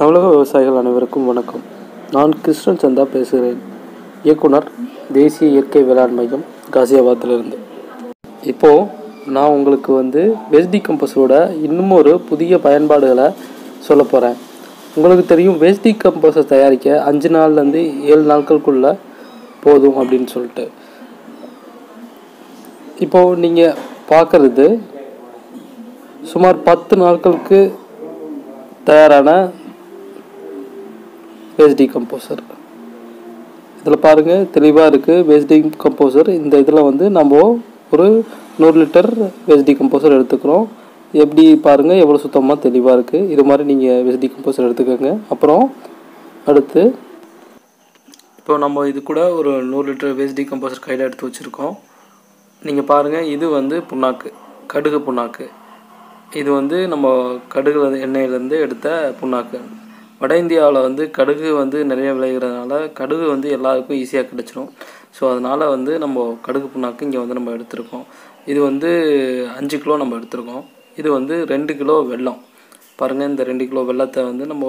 தமிழக விவசாயிகள் அனைவருக்கும் வணக்கம். நான் கிருஷ்ணன் சந்தா பேசுகிறேன். இயக்குனர் தேசிய இயற்கை வேளாண் மையம் காசியாபாத்திலிருந்து. இப்போது நான் உங்களுக்கு வந்து வேஸ்டி கம்பஸோட இன்னும் ஒரு புதிய பயன்பாடுகளை சொல்ல போகிறேன் உங்களுக்கு தெரியும் வேஸ்டி கம்பஸை தயாரிக்க அஞ்சு நாள்லேருந்து ஏழு நாட்களுக்குள்ள போதும் அப்படின்னு சொல்லிட்டு. இப்போது நீங்கள் பார்க்குறது சுமார் பத்து நாட்களுக்கு தயாரான பேஸ் டிகம்போசர் இதில் பாருங்கள் தெளிவாக இருக்குது வேஸ்ட் டிகம்போசர் இந்த இதில் வந்து நம்ம ஒரு நூறு லிட்டர் வேஸ்ட் டிகம்போசர் எடுத்துக்கிறோம். எப்படி பாருங்கள் எவ்வளோ சுத்தமாக தெளிவாக இருக்குது இது மாதிரி நீங்கள் வேஸ்ட் கம்போசர் எடுத்துக்கோங்க. அப்புறம் அடுத்து இப்போ நம்ம இது கூட ஒரு நூறு லிட்டர் வேஸ்ட் டீகம்போசர் கையில் எடுத்து வச்சுருக்கோம். நீங்கள் பாருங்கள் இது வந்து புண்ணாக்கு கடுகு புண்ணாக்கு. இது வந்து நம்ம கடுகு எண்ணெயிலேருந்து எடுத்த புண்ணாக்கு. வட இந்தியாவில் வந்து கடுகு வந்து நிறைய விளைகிறதுனால கடுகு வந்து எல்லாருக்கும் ஈஸியாக கிடச்சிரும். ஸோ அதனால் வந்து நம்ம கடுகு புண்ணாக்கு இங்கே வந்து நம்ம எடுத்திருக்கோம். இது வந்து அஞ்சு கிலோ நம்ம எடுத்திருக்கோம். இது வந்து ரெண்டு கிலோ வெல்லம். பாருங்கள் இந்த ரெண்டு கிலோ வெல்லத்தை வந்து நம்ம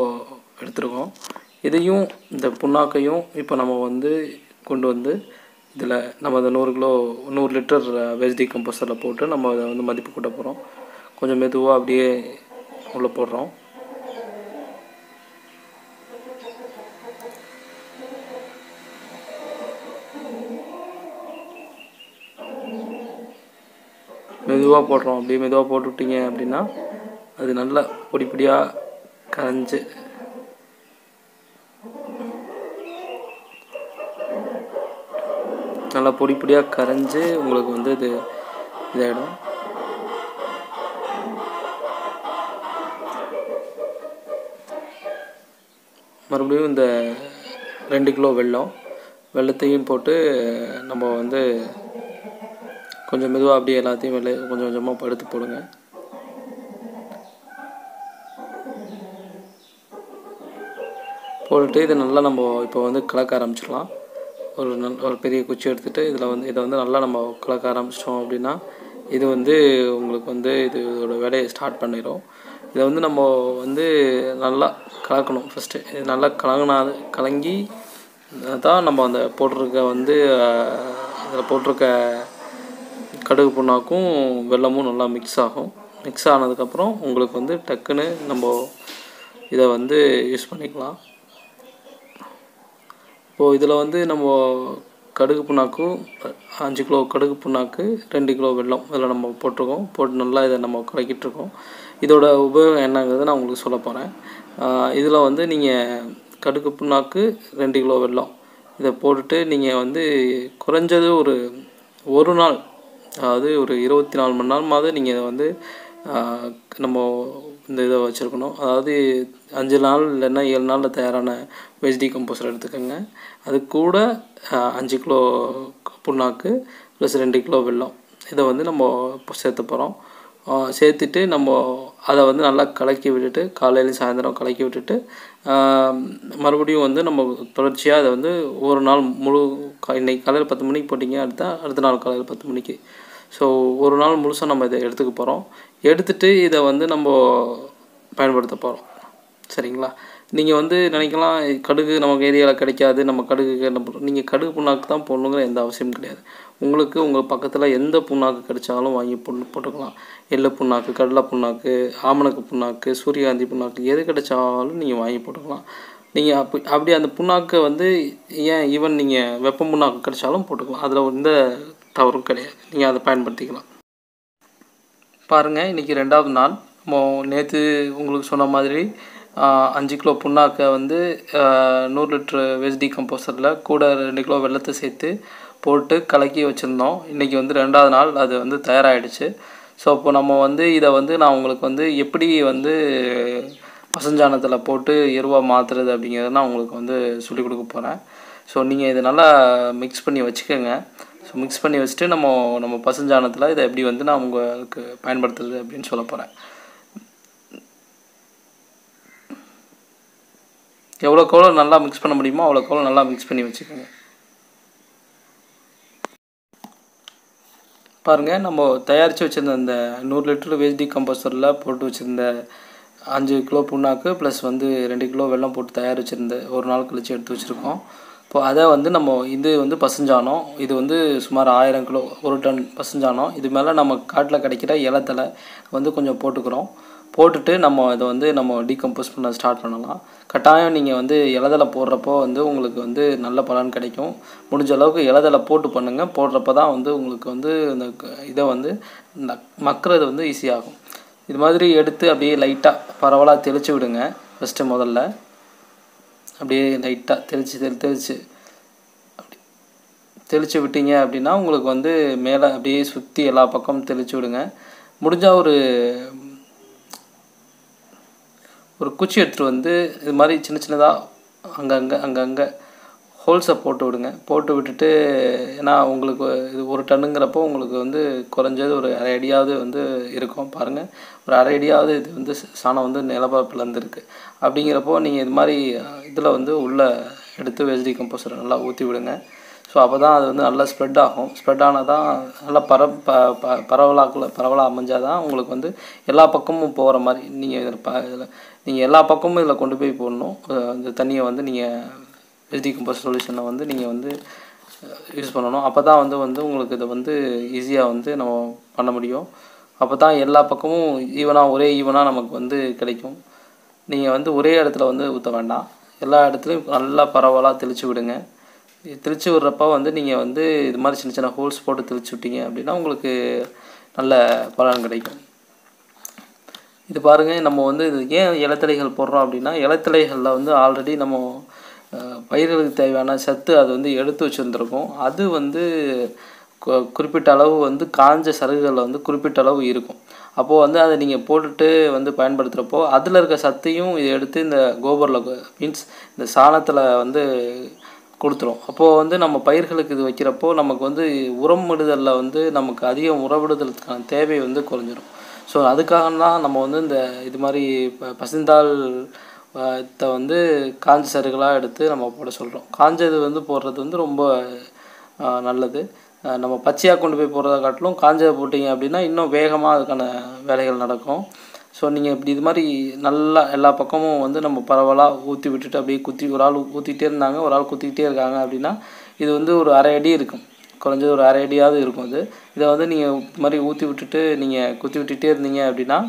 எடுத்திருக்கோம். இதையும் இந்த புண்ணாக்கையும் இப்போ நம்ம வந்து கொண்டு வந்து இதில் நம்ம அந்த நூறு கிலோ நூறு லிட்டர் வெஜ்டி கம்போஸ்டரில் போட்டு நம்ம அதை வந்து மதிப்பு கூட்ட போகிறோம் கொஞ்சம் மெதுவாக அப்படியே உள்ளே போடுறோம். மெதுவாக போடுறோம். அப்படியே மெதுவாக போட்டுவிட்டிங்க அப்படின்னா அது நல்லா பொடி பொடியாக கரைஞ்சி நல்லா பொடி பொடியாக கரைஞ்சி உங்களுக்கு வந்து இது இதாகிடும் மறுபடியும் இந்த ரெண்டு கிலோ வெல்லம் வெள்ளத்தையும் போட்டு நம்ம வந்து கொஞ்சம் மெதுவாக அப்படியே எல்லாத்தையும் வெளியே கொஞ்சம் கொஞ்சமாக படுத்து போடுங்க. போட்டுட்டு இதை நல்லா நம்ம இப்போ வந்து கலக்க ஆரம்பிச்சிடலாம். ஒரு நல் ஒரு பெரிய குச்சி எடுத்துகிட்டு இதில் வந்து இதை வந்து நல்லா நம்ம கலக்க ஆரம்பிச்சிட்டோம் அப்படின்னா இது வந்து உங்களுக்கு வந்து இது இதோட வேலையை ஸ்டார்ட் பண்ணிடும் இதை வந்து நம்ம வந்து நல்லா கலக்கணும் ஃபஸ்ட்டு இது நல்லா கலங்கினா கலங்கி தான் நம்ம அந்த போட்டிருக்க வந்து அதில் போட்டிருக்க கடுகு புண்ணாக்கும் வெல்லமும் நல்லா மிக்ஸ் ஆகும். மிக்ஸ் ஆனதுக்கப்புறம் உங்களுக்கு வந்து டக்குன்னு நம்ம இதை வந்து யூஸ் பண்ணிக்கலாம். இப்போது இதில் வந்து நம்ம கடுகு புண்ணாக்கும் அஞ்சு கிலோ கடுகு புண்ணாக்கு ரெண்டு கிலோ வெல்லம் இதில் நம்ம போட்டிருக்கோம். போட்டு நல்லா இதை நம்ம கலக்கிட்டுருக்கோம். இதோட உபயோகம் என்னங்கிறத நான் உங்களுக்கு சொல்ல போகிறேன் இதில் வந்து நீங்கள் கடுகு புண்ணாக்கு ரெண்டு கிலோ வெல்லம் இதை போட்டுட்டு நீங்கள் வந்து குறைஞ்சது ஒரு ஒரு நாள் அதாவது ஒரு இருபத்தி நாலு மணி நேரமாவது நீங்கள் இதை வந்து நம்ம இந்த இதை வச்சுருக்கணும். அதாவது அஞ்சு நாள் இல்லைன்னா ஏழு நாளில் தயாரான வெஜ் கம்போஸ்டர் எடுத்துக்கோங்க. அது கூட அஞ்சு கிலோ புண்ணாக்கு ப்ளஸ் ரெண்டு கிலோ வெல்லம். இதை வந்து நம்ம சேர்த்து போகிறோம் சேர்த்துட்டு நம்ம அதை வந்து நல்லா கலக்கி விட்டுட்டு காலையிலையும் சாயந்தரம் கலக்கி விட்டுட்டு மறுபடியும் வந்து நம்ம தொடர்ச்சியாக அதை வந்து ஒரு நாள் முழு இன்றைக்கி காலையில் பத்து மணிக்கு போட்டிங்க அடுத்த அடுத்த நாள் காலையில் பத்து மணிக்கு. ஸோ ஒரு நாள் முழுசாக நம்ம இதை எடுத்துக்க போகிறோம் எடுத்துகிட்டு இதை வந்து நம்ம பயன்படுத்த போகிறோம் சரிங்களா? நீங்கள் வந்து நினைக்கலாம் கடுகு நமக்கு ஏரியாவில் கிடைக்காது நம்ம கடுகு என்ன பண்ணுறோம் நீங்கள் கடுகு புண்ணாக்கு தான் போடணுங்கிற எந்த அவசியமும் கிடையாது. உங்களுக்கு உங்கள் பக்கத்தில் எந்த புண்ணாக்கு கிடைச்சாலும் வாங்கி பொண்ணு போட்டுக்கலாம். எள்ளு புண்ணாக்கு கடலை புண்ணாக்கு ஆமணக்கு புண்ணாக்கு சூரியகாந்தி புண்ணாக்கு எது கிடைச்சாலும் நீங்கள் வாங்கி போட்டுக்கலாம். நீங்கள் அப்படி அப்படி அந்த புண்ணாக்கை வந்து ஏன் ஈவன் நீங்கள் வெப்ப புண்ணாக்கு கிடைச்சாலும் போட்டுக்கலாம். அதில் எந்த தவறும் கிடையாது. நீங்கள் அதை பயன்படுத்திக்கலாம். பாருங்கள் இன்றைக்கி ரெண்டாவது நாள். நேற்று உங்களுக்கு சொன்ன மாதிரி அஞ்சு கிலோ புண்ணாக்கை வந்து நூறு லிட்ரு வேஸ்ட் கம்போசரில் கூட ரெண்டு கிலோ வெள்ளத்தை சேர்த்து போட்டு கலக்கி வச்சுருந்தோம். இன்றைக்கி வந்து ரெண்டாவது நாள் அது வந்து தயாராகிடுச்சு ஸோ இப்போ நம்ம வந்து இதை வந்து நான் உங்களுக்கு வந்து எப்படி வந்து பசஞ்சானத்தில் போட்டு எருவாக மாற்றுறது அப்படிங்கிறத நான் உங்களுக்கு வந்து சொல்லிக் கொடுக்க போகிறேன் ஸோ நீங்கள் இதை நல்லா மிக்ஸ் பண்ணி வச்சுக்கோங்க. ஸோ மிக்ஸ் பண்ணி வச்சுட்டு நம்ம நம்ம பசஞ்சானத்தில் இதை எப்படி வந்து நான் உங்களுக்கு பயன்படுத்துறது அப்படின்னு சொல்ல போகிறேன் எவ்வளோக்கு எவ்வளோ நல்லா மிக்ஸ் பண்ண முடியுமோ அவ்வளோக்கு எவ்வளோ நல்லா மிக்ஸ் பண்ணி வச்சுக்கோங்க. பாருங்கள் நம்ம தயாரித்து வச்சுருந்த அந்த நூறு லிட்டர் வேஸ்டி கம்போஸ்டரில் போட்டு வச்சுருந்த அஞ்சு கிலோ புண்ணாக்கு ப்ளஸ் வந்து ரெண்டு கிலோ வெல்லம் போட்டு தயார் வச்சுருந்த ஒரு நாள் கழித்து எடுத்து வச்சுருக்கோம். இப்போ அதை வந்து நம்ம இது வந்து பசுஞ்சானம் இது வந்து சுமார் ஆயிரம் கிலோ ஒரு டன் பசுஞ்சானம் இது மேலே நம்ம காட்டில் கிடைக்கிற இலத்தலை வந்து கொஞ்சம் போட்டுக்கிறோம். போட்டுட்டு நம்ம இதை வந்து நம்ம டீகம்போஸ் பண்ண ஸ்டார்ட் பண்ணலாம். கட்டாயம் நீங்கள் வந்து இலதலை போடுறப்போ வந்து உங்களுக்கு வந்து நல்ல பலன் கிடைக்கும். முடிஞ்ச அளவுக்கு இலதலை போட்டு பண்ணுங்கள் போடுறப்ப தான் வந்து உங்களுக்கு வந்து இந்த இதை வந்து நக்- மக்கிறது வந்து ஈஸியாகும் இது மாதிரி எடுத்து அப்படியே லைட்டாக பரவலாக தெளித்து விடுங்க. ஃபஸ்ட்டு முதல்ல. அப்படியே லைட்டாக தெளித்து தெளி தெளித்து அப்படி. தெளித்து விட்டீங்க அப்படின்னா உங்களுக்கு வந்து மேலே அப்படியே சுற்றி எல்லா பக்கமும் தெளித்து விடுங்க. முடிஞ்சால் ஒரு ஒரு குச்சி எடுத்துகிட்டு வந்து இது மாதிரி சின்ன சின்னதாக அங்கங்கே அங்கங்கே ஹோல்ஸை போட்டு விடுங்க. போட்டு விட்டுட்டு ஏன்னா உங்களுக்கு இது ஒரு டன்னுங்கிறப்போ உங்களுக்கு வந்து குறைஞ்சது ஒரு அரை அடியாவது வந்து இருக்கும். பாருங்கள் ஒரு அரை அடியாவது இது வந்து சாணம் வந்து நிலப்பரப்புலேருந்து இருந்திருக்கு. அப்படிங்கிறப்போ நீங்கள் இது மாதிரி இதில் வந்து உள்ளே எடுத்து வெஜிடி கம்போஸ்டரை நல்லா ஊற்றி விடுங்க. ஸோ அப்போ தான் அது வந்து நல்லா ஸ்ப்ரெட் ஆகும். ஸ்ப்ரெட் ஆனால் தான் நல்லா பர ப ப பரவலாக்குள்ள பரவலாக அமைஞ்சால் தான் உங்களுக்கு வந்து எல்லா பக்கமும் போகிற மாதிரி நீங்கள் இதில் ப இதில் நீங்கள் எல்லா பக்கமும் இதில் கொண்டு போய் போடணும். இந்த தண்ணியை வந்து நீங்கள் வெஜிடி கம்போஸ்ட் சொல்யூஷனை வந்து நீங்கள் வந்து யூஸ் பண்ணணும். அப்போ தான் வந்து வந்து உங்களுக்கு இதை வந்து ஈஸியாக வந்து நம்ம பண்ண முடியும். அப்போ தான் எல்லா பக்கமும் ஈவனாக ஒரே ஈவனாக நமக்கு வந்து கிடைக்கும். நீங்கள் வந்து ஒரே இடத்துல வந்து ஊற்ற வேண்டாம். எல்லா இடத்துலையும் நல்லா பரவலாக தெளித்து விடுங்க. திருச்சி விடுறப்ப வந்து நீங்கள் வந்து இது மாதிரி சின்ன சின்ன ஹோல்ஸ் போட்டு தெளித்து விட்டீங்க அப்படின்னா உங்களுக்கு நல்ல பலன் கிடைக்கும். இது பாருங்கள் நம்ம வந்து இது ஏன் இலத்தலைகள் போடுறோம் அப்படின்னா இலத்தலைகளில் வந்து ஆல்ரெடி நம்ம பயிர்களுக்கு தேவையான சத்து அது வந்து எடுத்து வச்சுருந்துருக்கோம். அது வந்து குறிப்பிட்ட அளவு வந்து காஞ்ச சருகுகளில் வந்து குறிப்பிட்ட அளவு இருக்கும். அப்போது வந்து அதை நீங்கள் போட்டுட்டு வந்து பயன்படுத்துகிறப்போ அதில் இருக்க சத்தையும் இதை எடுத்து இந்த கோபரில் மீன்ஸ் இந்த சாணத்தில் வந்து கொடுத்துரும். அப்போது வந்து நம்ம பயிர்களுக்கு இது வைக்கிறப்போ நமக்கு வந்து உரம் விடுதலில் வந்து நமக்கு அதிகம் உரவிடுதலுக்கான தேவை வந்து குறைஞ்சிரும். ஸோ அதுக்காக தான் நம்ம வந்து இந்த இது மாதிரி ப- பசுந்தாள் வந்து காஞ்ச சருகளாக எடுத்து நம்ம போட சொல்கிறோம் காஞ்சது வந்து போடுறது வந்து ரொம்ப நல்லது. நம்ம பச்சையாக கொண்டு போய் போடுறத காட்டிலும் காஞ்சதை போட்டிங்க அப்படின்னா இன்னும் வேகமாக அதுக்கான வேலைகள் நடக்கும். ஸோ நீங்கள் இப்படி இது மாதிரி நல்லா எல்லா பக்கமும் வந்து நம்ம பரவலாக ஊற்றி விட்டுட்டு அப்படியே குத்தி ஒரு ஆள் ஊற்றிக்கிட்டே இருந்தாங்க ஒரு ஆள் குத்திக்கிட்டே இருக்காங்க அப்படின்னா இது வந்து ஒரு அரை அடி இருக்கும். குறைஞ்சது ஒரு அரை அடியாவது இருக்கும் அது. இதை வந்து நீங்கள் இது மாதிரி ஊற்றி விட்டுட்டு நீங்கள் குத்தி விட்டுட்டே இருந்தீங்க அப்படின்னா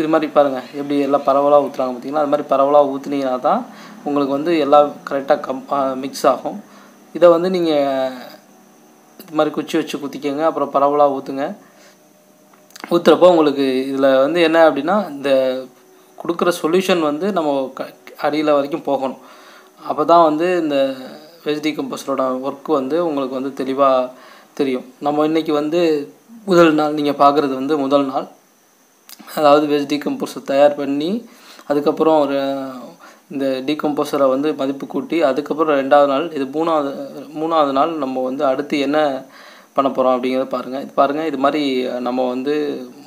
இது மாதிரி பாருங்கள் எப்படி எல்லாம் பரவலாக ஊற்றுறாங்க பார்த்தீங்கன்னா அது மாதிரி பரவலாக ஊற்றுனீங்கன்னா தான் உங்களுக்கு வந்து எல்லாம் கரெக்டாக கம் மிக்ஸ் ஆகும். இதை வந்து நீங்கள் இது மாதிரி குச்சி வச்சு குத்திக்கங்க அப்புறம் பரவலாக ஊற்றுங்க ஊற்றுறப்போ உங்களுக்கு இதில் வந்து என்ன அப்படின்னா இந்த கொடுக்குற சொல்யூஷன் வந்து நம்ம க அடியில் வரைக்கும் போகணும். அப்போ தான் வந்து இந்த வெஜிடி கம்போஸ்டரோட ஒர்க் வந்து உங்களுக்கு வந்து தெளிவாக தெரியும். நம்ம இன்றைக்கி வந்து முதல் நாள் நீங்கள் பார்க்குறது வந்து முதல் நாள். அதாவது வெஜ் டீகம்போஸர் தயார் பண்ணி அதுக்கப்புறம் ஒரு இந்த டீகம்போஸரை வந்து மதிப்பு கூட்டி அதுக்கப்புறம் ரெண்டாவது நாள் இது மூணாவது மூணாவது நாள் நம்ம வந்து அடுத்து என்ன பண்ண போகிறோம் அப்படிங்கிறத பாருங்கள் இது பாருங்கள் இது மாதிரி நம்ம வந்து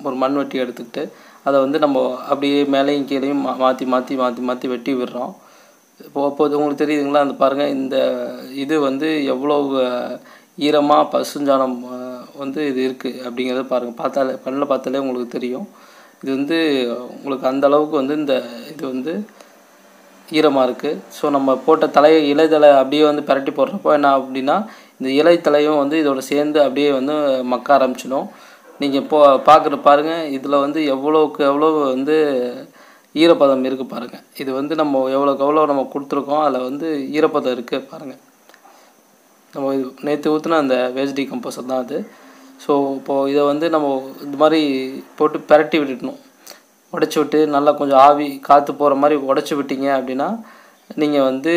ஒரு மண்வெட்டி எடுத்துக்கிட்டு அதை வந்து நம்ம அப்படியே மேலேயும் கீழேயும் மா மாற்றி மாற்றி மாற்றி மாற்றி வெட்டி விடுறோம். இப்போ அப்போது உங்களுக்கு தெரியுதுங்களா? அந்த பாருங்கள் இந்த இது வந்து எவ்வளோ ஈரமாக பசுஞ்சாணம் வந்து இது இருக்குது அப்படிங்கிறத பாருங்கள் பார்த்தாலே கண்ணில் பார்த்தாலே உங்களுக்கு தெரியும். இது வந்து உங்களுக்கு அந்த அளவுக்கு வந்து இந்த இது வந்து ஈரமாக இருக்குது ஸோ நம்ம போட்ட தலை இலைதலை அப்படியே வந்து பிரட்டி போடுறப்போ என்ன அப்படின்னா இந்த இலை தலையும் வந்து இதோட சேர்ந்து அப்படியே வந்து மக்க ஆரம்பிச்சிடும். நீங்கள் போ பார்க்குற பாருங்கள் இதில் வந்து எவ்வளோக்கு எவ்வளோ வந்து ஈரப்பதம் இருக்குது பாருங்கள் இது வந்து நம்ம எவ்வளோக்கு எவ்வளோ நம்ம கொடுத்துருக்கோம் அதில் வந்து ஈரப்பதம் இருக்குது பாருங்கள் நம்ம இது நேற்று ஊற்றின அந்த வேஸ்ட் டீகம்போசர் தான் அது. ஸோ இப்போது இதை வந்து நம்ம இது மாதிரி போட்டு பிரட்டி விட்டுட்டணும் உடச்சி விட்டு நல்லா கொஞ்சம் ஆவி காற்று போகிற மாதிரி உடச்சி விட்டீங்க அப்படின்னா நீங்கள் வந்து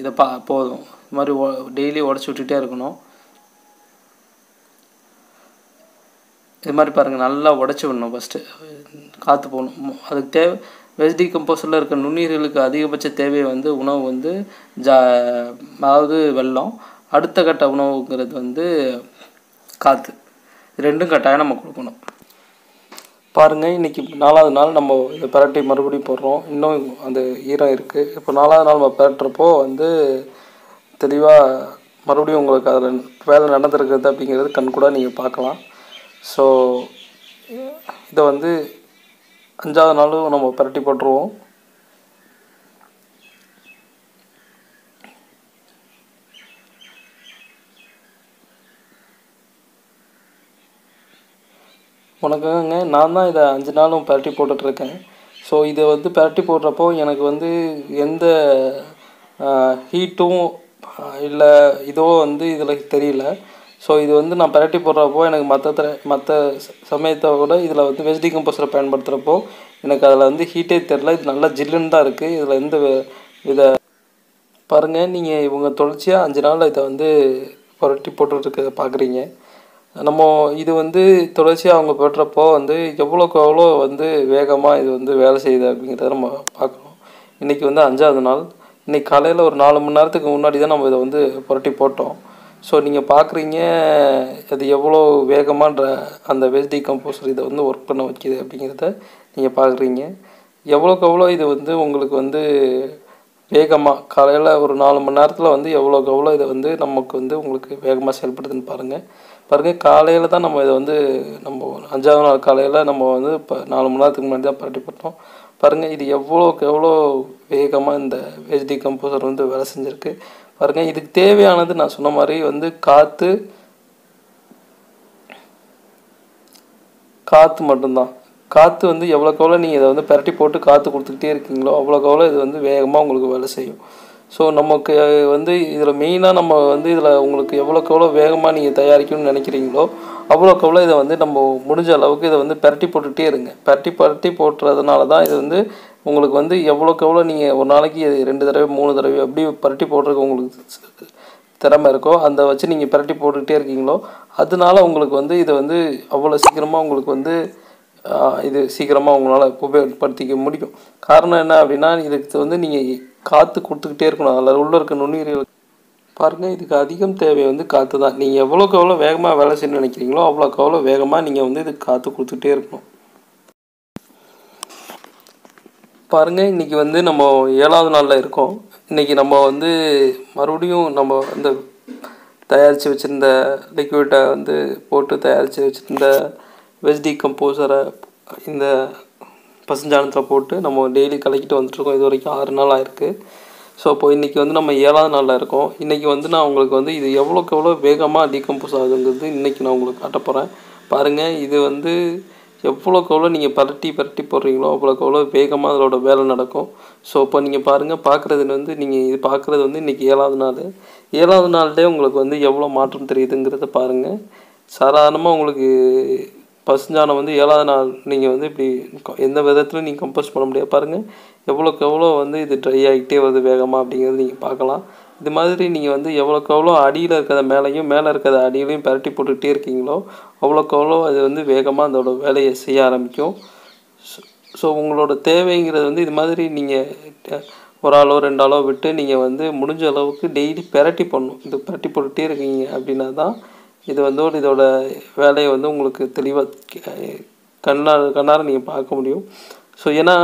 இதை பா போதும். இது மாதிரி டெய்லி உடச்சி விட்டுட்டே இருக்கணும். இது மாதிரி பாருங்கள் நல்லா உடச்சி விடணும் ஃபஸ்ட்டு காற்று போகணும். அதுக்கு தேவை வெஜ் டீகம்போஸரில் இருக்க நுண்ணுயிர்களுக்கு அதிகபட்ச தேவை வந்து உணவு வந்து ஜா அதாவது வெல்லம். அடுத்த கட்ட உணவுங்கிறது வந்து காற்று ரெண்டும் கட்டாயம் நம்ம கொடுக்கணும். பாருங்கள் இன்றைக்கி நாலாவது நாள் நம்ம இதை பிரட்டி மறுபடியும் போடுறோம். இன்னும் அந்த ஈரம் இருக்குது இப்போ நாலாவது நாள் நம்ம பிரட்டுறப்போ வந்து தெளிவாக மறுபடியும் உங்களுக்கு அதில் வேலை நடந்திருக்கிறது அப்படிங்கிறது கண் கூட நீங்கள் பார்க்கலாம். ஸோ இதை வந்து அஞ்சாவது நாளும் நம்ம பரட்டி போட்டுருவோம். வணக்கங்க. நான் தான் இதை அஞ்சு நாளும் பரட்டி போட்டுட்ருக்கேன். ஸோ இதை வந்து பரட்டி போடுறப்போ எனக்கு வந்து எந்த ஹீட்டும் இல்லை இதோ வந்து இதில் தெரியல. ஸோ இது வந்து நான் பரட்டி போடுறப்போ எனக்கு மற்ற தர மற்ற சமயத்தை விட இதில் வந்து வெஜ்டி கம்போஸரை பயன்படுத்துகிறப்போ எனக்கு அதில் வந்து ஹீட்டே தெரில இது நல்லா ஜில்லுன்னு தான் இருக்குது இதில் எந்த இதை பாருங்கள் நீங்கள் இவங்க தொடர்ச்சியாக அஞ்சு நாள் இதை வந்து புரட்டி போட்டுருக்க பார்க்குறீங்க நம்ம இது வந்து தொடர்ச்சியாக அவங்க போட்டுறப்போ வந்து எவ்வளோக்கு எவ்வளோ வந்து வேகமாக இது வந்து வேலை செய்யுது அப்படிங்கிறத நம்ம பார்க்கணும். இன்றைக்கி வந்து அஞ்சாவது நாள். இன்றைக்கி காலையில் ஒரு நாலு மணி நேரத்துக்கு முன்னாடி தான் நம்ம இதை வந்து புரட்டி போட்டோம். ஸோ நீங்கள் பார்க்குறீங்க அது எவ்வளோ வேகமான்ற அந்த வேஸ்ட் டிகம்போசர் இதை வந்து ஒர்க் பண்ண வைக்கிது அப்படிங்கிறத நீங்கள் பார்க்குறீங்க எவ்வளோக்கு எவ்வளோ இது வந்து உங்களுக்கு வந்து வேகமாக காலையில் ஒரு நாலு மணி நேரத்தில் வந்து எவ்வளோக்கு எவ்வளோ இதை வந்து நமக்கு வந்து உங்களுக்கு வேகமாக செயல்படுதுன்னு பாருங்கள் பாருங்கள் காலையில் தான் நம்ம இதை வந்து நம்ம அஞ்சாவது நாள் காலையில் நம்ம வந்து இப்போ நாலு மணி நேரத்துக்கு முன்னாடி தான் பரட்டி போட்டோம். பாருங்கள் இது எவ்வளோக்கு எவ்வளோ வேகமாக இந்த ஹெச்டி கம்போசர் வந்து வேலை செஞ்சுருக்கு. பாருங்கள் இதுக்கு தேவையானது நான் சொன்ன மாதிரி வந்து காற்று காற்று மட்டும்தான். காற்று வந்து எவ்வளோக்கு எவ்வளோ நீங்கள் இதை வந்து பரட்டி போட்டு காற்று கொடுத்துக்கிட்டே இருக்கீங்களோ அவ்வளோக்கு எவ்வளோ இது வந்து வேகமாக உங்களுக்கு வேலை செய்யும். ஸோ நமக்கு வந்து இதில் மெயினாக நம்ம வந்து இதில் உங்களுக்கு எவ்வளோக்கு எவ்வளோ வேகமாக நீங்கள் தயாரிக்கணும்னு நினைக்கிறீங்களோ அவ்வளோக்கு எவ்வளோ இதை வந்து நம்ம முடிஞ்ச அளவுக்கு இதை வந்து பரட்டி போட்டுகிட்டே இருங்க. பரட்டி பரட்டி போட்டுறதுனால தான் இது வந்து உங்களுக்கு வந்து எவ்வளோக்கு எவ்வளோ நீங்கள் ஒரு நாளைக்கு ரெண்டு தடவை மூணு தடவை அப்படி பரட்டி போடுறதுக்கு உங்களுக்கு திறமை இருக்கோ அந்த வச்சு நீங்கள் பரட்டி போட்டுக்கிட்டே இருக்கீங்களோ அதனால உங்களுக்கு வந்து இதை வந்து அவ்வளோ சீக்கிரமாக உங்களுக்கு வந்து இது சீக்கிரமாக உங்களால் உபயோகப்படுத்திக்க முடியும். காரணம் என்ன அப்படின்னா இதுக்கு வந்து நீங்கள் காற்று கொடுத்துக்கிட்டே இருக்கணும். அதில் உள்ள இருக்க நுண்ணுயிர்கள் பாருங்கள் இதுக்கு அதிகம் தேவை வந்து காற்று தான். நீங்கள் எவ்வளோக்கு எவ்வளோ வேகமாக வேலை செய்யணும்னு நினைக்கிறீங்களோ அவ்வளோக்கு அவ்வளோ வேகமாக நீங்கள் வந்து இதுக்கு காற்று கொடுத்துக்கிட்டே இருக்கணும். பாருங்கள் இன்றைக்கி வந்து நம்ம ஏழாவது நாளில் இருக்கோம். இன்றைக்கி நம்ம வந்து மறுபடியும் நம்ம இந்த தயாரித்து வச்சுருந்த லிக்விட்டை வந்து போட்டு தயாரித்து வச்சுருந்த வெஜ் டீகம்போசரை இந்த பசுஞ்சாணத்தில் போட்டு நம்ம டெய்லி கலக்கிட்டு வந்துட்ருக்கோம் இது வரைக்கும் ஆறு நாள் ஆயிருக்கு. ஸோ அப்போ இன்றைக்கி வந்து நம்ம ஏழாவது நாளில் இருக்கோம். இன்றைக்கி வந்து நான் உங்களுக்கு வந்து இது எவ்வளோக்கு எவ்வளோ வேகமாக டீகம்போஸ் ஆகுதுங்கிறது இன்றைக்கி நான் உங்களுக்கு காட்ட போகிறேன் பாருங்கள் இது வந்து எவ்வளோக்கு எவ்வளோ நீங்கள் பரட்டி பரட்டி போடுறீங்களோ அவ்வளோக்கு எவ்வளோ வேகமாக அதோட வேலை நடக்கும். ஸோ இப்போ நீங்கள் பாருங்கள் பார்க்குறது வந்து நீங்கள் இது பார்க்குறது வந்து இன்றைக்கி ஏழாவது நாள். ஏழாவது நாள்லேயே உங்களுக்கு வந்து எவ்வளோ மாற்றம் தெரியுதுங்கிறத பாருங்கள் சாதாரணமாக உங்களுக்கு பசுஞ்சாணம் வந்து ஏழாவது நாள் நீங்கள் வந்து இப்படி எந்த விதத்துலையும் நீங்கள் கம்போஸ் பண்ண முடியாது. பாருங்கள் எவ்வளோக்கு எவ்வளோ வந்து இது ட்ரை ஆகிட்டே வருது வேகமாக அப்படிங்கிறது நீங்கள் பார்க்கலாம். இது மாதிரி நீங்கள் வந்து எவ்வளோக்கு எவ்வளோ அடியில் இருக்கிறத மேலேயும் மேலே இருக்கிறத அடியிலையும் பரட்டி போட்டுக்கிட்டே இருக்கீங்களோ அவ்வளோக்கு எவ்வளோ அது வந்து வேகமாக அதோட வேலையை செய்ய ஆரம்பிக்கும். ஸோ உங்களோட தேவைங்கிறது வந்து இது மாதிரி நீங்கள் ஒரு ஆளோ ரெண்டு ஆளோ விட்டு நீங்கள் வந்து முடிஞ்ச அளவுக்கு டெய்லி பெரட்டி பண்ணணும் இது பெரட்டி போட்டுகிட்டே இருக்கீங்க அப்படின்னா தான் இது வந்து ஒரு இதோட வேலையை வந்து உங்களுக்கு தெளிவாக கண்ணார கண்ணார நீங்கள் பார்க்க முடியும். ஸோ ஏன்னா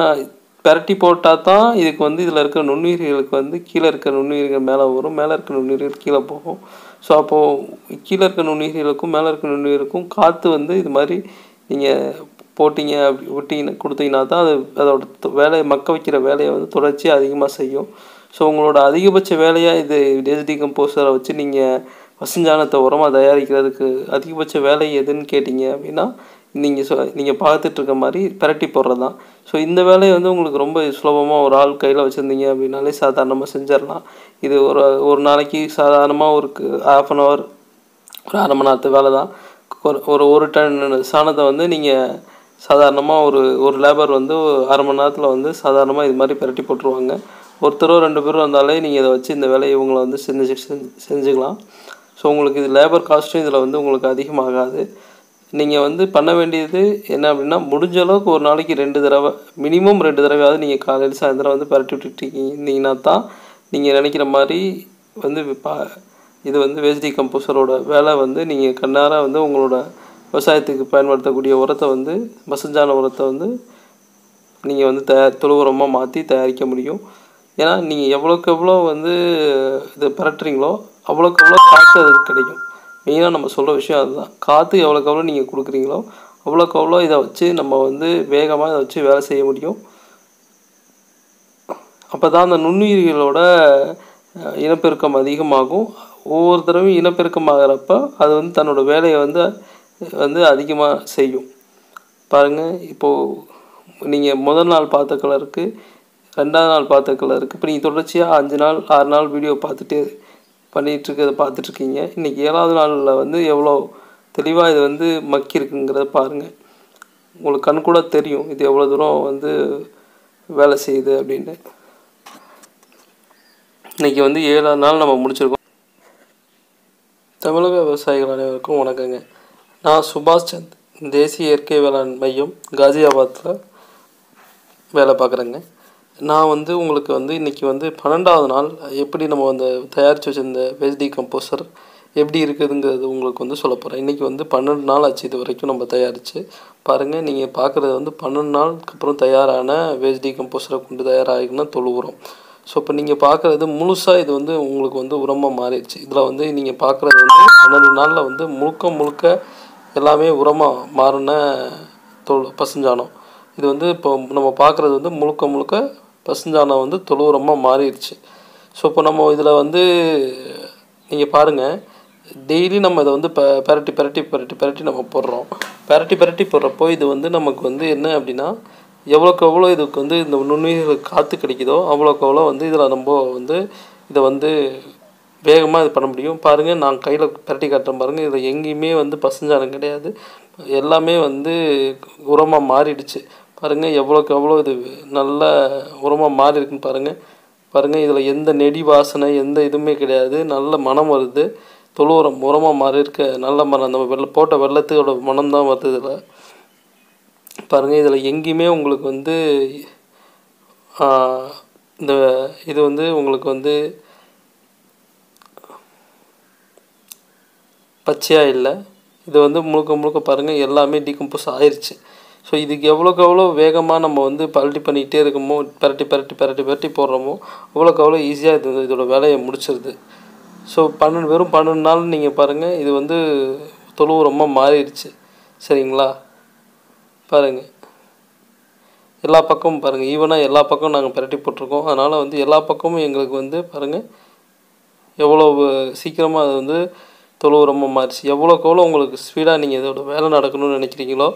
பெரட்டி போட்டால் தான் இதுக்கு வந்து இதில் இருக்கிற நுண்ணுயிர்களுக்கு வந்து கீழே இருக்கிற நுண்ணுயிர்கள் மேலே வரும். மேலே இருக்கிற நுண்ணுயிர்கள் கீழே போகும். ஸோ அப்போது கீழே இருக்கிற நுண்ணுயிர்களுக்கும் மேலே இருக்கிற நுண்ணுயிர்களுக்கும் காற்று வந்து இது மாதிரி நீங்கள் போட்டிங்க அப்படி விட்டிங்கன்னா கொடுத்தீங்கன்னா தான் அது அதோட வேலையை மக்க வைக்கிற வேலையை வந்து தொடர்ச்சியாக அதிகமாக செய்யும். ஸோ உங்களோட அதிகபட்ச வேலையாக இது டேஸ் கம்போஸரை வச்சு நீங்கள் பசுஞ்சாணத்தை உரமாக தயாரிக்கிறதுக்கு அதிகபட்ச வேலை எதுன்னு கேட்டிங்க அப்படின்னா நீங்கள் சொ நீங்கள் பார்த்துட்ருக்க மாதிரி பிரட்டி போடுறது தான் ஸோ இந்த வேலையை வந்து உங்களுக்கு ரொம்ப சுலபமாக ஒரு ஆள் கையில் வச்சுருந்தீங்க அப்படின்னாலே சாதாரணமாக செஞ்சிடலாம். இது ஒரு ஒரு நாளைக்கு சாதாரணமாக ஒரு ஆஃப் அன் ஹவர் ஒரு அரை மணி நேரத்து வேலை தான். ஒரு ஒரு டன் சாணத்தை வந்து நீங்கள் சாதாரணமாக ஒரு ஒரு லேபர் வந்து அரை மணி நேரத்தில் வந்து சாதாரணமாக இது மாதிரி பிரட்டி போட்டுருவாங்க. ஒருத்தரோ ரெண்டு பேரும் வந்தாலே நீங்கள் இதை வச்சு இந்த வேலையை இவங்களை வந்து செஞ்சு செஞ்சுக்கலாம். ஸோ உங்களுக்கு இது லேபர் காஸ்ட்டும் இதில் வந்து உங்களுக்கு அதிகமாகாது. நீங்கள் வந்து பண்ண வேண்டியது என்ன அப்படின்னா முடிஞ்ச அளவுக்கு ஒரு நாளைக்கு ரெண்டு தடவை மினிமம் ரெண்டு தடவையாவது நீங்கள் காலையில் சாயந்தரம் வந்து பரட்டி விட்டுட்டு இருந்தீங்கன்னா தான் நீங்கள் நினைக்கிற மாதிரி வந்து பா இது வந்து வேஸ்டி கம்போஸரோட வேலை வந்து நீங்கள் கண்ணார வந்து உங்களோட விவசாயத்துக்கு பயன்படுத்தக்கூடிய உரத்தை வந்து மசஞ்சான உரத்தை வந்து நீங்கள் வந்து தயார் தொழு உரமாக மாற்றி தயாரிக்க முடியும். ஏன்னா நீங்கள் எவ்வளோக்கு எவ்வளோ வந்து இதை பரட்டுறீங்களோ அவ்வளோக்கு எவ்வளோ காற்று அதுக்கு கிடைக்கும். மெயினாக நம்ம சொல்கிற விஷயம் அதுதான். காற்று எவ்வளோக்கு எவ்வளோ நீங்கள் கொடுக்குறீங்களோ அவ்வளோக்கு அவ்வளோ இதை வச்சு நம்ம வந்து வேகமாக இதை வச்சு வேலை செய்ய முடியும். அப்போ தான் அந்த நுண்ணுயிர்களோட இனப்பெருக்கம் அதிகமாகும். ஒவ்வொரு தடவையும் இனப்பெருக்கம் ஆகிறப்ப அது வந்து தன்னோட வேலையை வந்து வந்து அதிகமாக செய்யும். பாருங்கள் இப்போது நீங்கள் முதல் நாள் பார்த்த கலருக்கு ரெண்டாவது நாள் பார்த்த கலருக்கு இப்போ நீங்கள் தொடர்ச்சியாக அஞ்சு நாள் ஆறு நாள் வீடியோ பார்த்துட்டு பண்ணிகிட்டு இருக்கிறத பார்த்துட்ருக்கீங்க. இன்றைக்கி ஏழாவது நாளில் வந்து எவ்வளோ தெளிவாக இது வந்து மக்கி இருக்குங்கிறத பாருங்கள் உங்களுக்கு கண் கூட தெரியும் இது எவ்வளோ தூரம் வந்து வேலை செய்யுது அப்படின்னு இன்றைக்கி வந்து ஏழாவது நாள் நம்ம முடிச்சிருக்கோம். தமிழக விவசாயிகள் அனைவருக்கும் வணக்கங்க. நான் சுபாஷ் சந்த் தேசிய இயற்கை வேளாண் மையம் காசியாபாத்தில் வேலை பார்க்குறேங்க. நான் வந்து உங்களுக்கு வந்து இன்றைக்கி வந்து பன்னெண்டாவது நாள் எப்படி நம்ம அந்த தயாரித்து வச்சிருந்த வேஸ்ட் டீகம்போசர் எப்படி இருக்குதுங்கிறது உங்களுக்கு வந்து சொல்ல போகிறேன் இன்றைக்கி வந்து பன்னெண்டு நாள் ஆச்சு இது வரைக்கும் நம்ம தயாரித்து பாருங்கள் நீங்கள் பார்க்குறது வந்து பன்னெண்டு நாளுக்கு அப்புறம் தயாரான வேஸ்ட் டீகம்போசரை கொண்டு தயாராகினா தொழு உரம் ஸோ இப்போ நீங்கள் பார்க்குறது முழுசாக இது வந்து உங்களுக்கு வந்து உரமாக மாறிடுச்சு. இதில் வந்து நீங்கள் பார்க்குறது வந்து பன்னெண்டு நாளில் வந்து முழுக்க முழுக்க எல்லாமே உரமாக மாறின தொழு பசுஞ்சாணம். இது வந்து இப்போ நம்ம பார்க்குறது வந்து முழுக்க முழுக்க பசுஞ்சாணம் வந்து தொழு உரமாக மாறிடுச்சு. ஸோ இப்போ நம்ம இதில் வந்து நீங்கள் பாருங்கள் டெய்லி நம்ம இதை வந்து ப பரட்டி பரட்டி பரட்டி பரட்டி நம்ம போடுறோம். பெரட்டி பரட்டி போடுறப்போ இது வந்து நமக்கு வந்து என்ன அப்படின்னா எவ்வளோக்கு எவ்வளோ இதுக்கு வந்து இந்த நுண்ணுயிர்கள் காற்று கிடைக்குதோ அவ்வளோக்கு அவ்வளோ வந்து இதில் நம்ம வந்து இதை வந்து வேகமாக இது பண்ண முடியும். பாருங்கள் நான் கையில் பரட்டி காட்டுறேன் பாருங்கள் இதில் எங்கேயுமே வந்து பசுஞ்சாணம் கிடையாது. எல்லாமே வந்து உரமாக மாறிடுச்சு. பாருங்கள் எவ்வளோக்கு எவ்வளோ இது நல்ல உரமாக மாறி இருக்குன்னு பாருங்கள் பாருங்கள் இதில் எந்த நெடி வாசனை எந்த இதுவுமே கிடையாது. நல்ல மனம் வருது. தொழு உரம் உரமாக மாறி இருக்க. நல்ல மரம் நம்ம வெள்ள போட்ட வெள்ளத்தோட மனம் தான் வருது இதில். பாருங்கள் இதில் எங்கேயுமே உங்களுக்கு வந்து இந்த இது வந்து உங்களுக்கு வந்து பச்சையாக இல்லை. இது வந்து முழுக்க முழுக்க பாருங்கள் எல்லாமே டீகம்போஸ் ஆயிடுச்சு ஸோ இதுக்கு எவ்வளோக்கு எவ்வளோ வேகமாக நம்ம வந்து பரட்டி பண்ணிக்கிட்டே இருக்கோமோ பரட்டி பரட்டி பரட்டி பரட்டி போடுறோமோ அவ்வளோக்கு அவ்வளோ ஈஸியாக இது இதோட வேலையை முடிச்சிருது. ஸோ பன்னெண்டு வெறும் பன்னெண்டு நாள் நீங்கள் பாருங்கள் இது வந்து தொழுவு ரொம்ப மாறிடுச்சு. சரிங்களா? பாருங்கள் எல்லா பக்கமும் பாருங்கள் ஈவனாக எல்லா பக்கமும் நாங்கள் பரட்டி போட்டிருக்கோம். அதனால் வந்து எல்லா பக்கமும் எங்களுக்கு வந்து பாருங்கள் எவ்வளோ சீக்கிரமாக அது வந்து தொழுவு ரொம்ப மாறிச்சு. எவ்வளோக்கு எவ்வளோ உங்களுக்கு ஸ்பீடாக நீங்கள் இதோட வேலை நடக்கணும்னு நினைக்கிறீங்களோ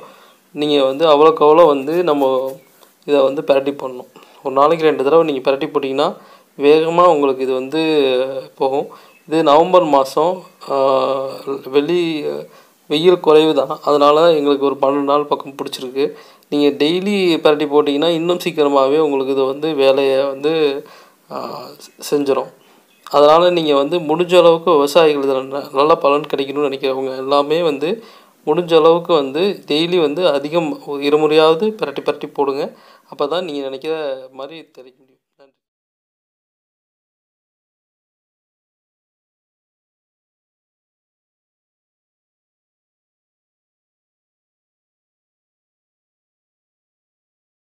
நீங்கள் வந்து அவ்வளோக்கு அவ்வளோ வந்து நம்ம இதை வந்து பிரட்டி போடணும். ஒரு நாளைக்கு ரெண்டு தடவை நீங்கள் பிரட்டி போட்டிங்கன்னா வேகமாக உங்களுக்கு இது வந்து போகும். இது நவம்பர் மாதம் வெளி வெயில் குறைவு தான். அதனால் எங்களுக்கு ஒரு பன்னெண்டு நாள் பக்கம் பிடிச்சிருக்கு. நீங்கள் டெய்லி பரட்டி போட்டிங்கன்னா இன்னும் சீக்கிரமாகவே உங்களுக்கு இது வந்து வேலையை வந்து செஞ்சிடும் அதனால் நீங்கள் வந்து முடிஞ்ச அளவுக்கு விவசாயிகள் இதில் நல்ல பலன் கிடைக்கணும்னு நினைக்கிறவங்க எல்லாமே வந்து முடிஞ்ச அளவுக்கு வந்து டெய்லி வந்து அதிகம் இருமுறையாவது பிரட்டி பிரட்டி போடுங்க. அப்போ தான் நீங்கள் நினைக்கிற மாதிரி தெரியும்.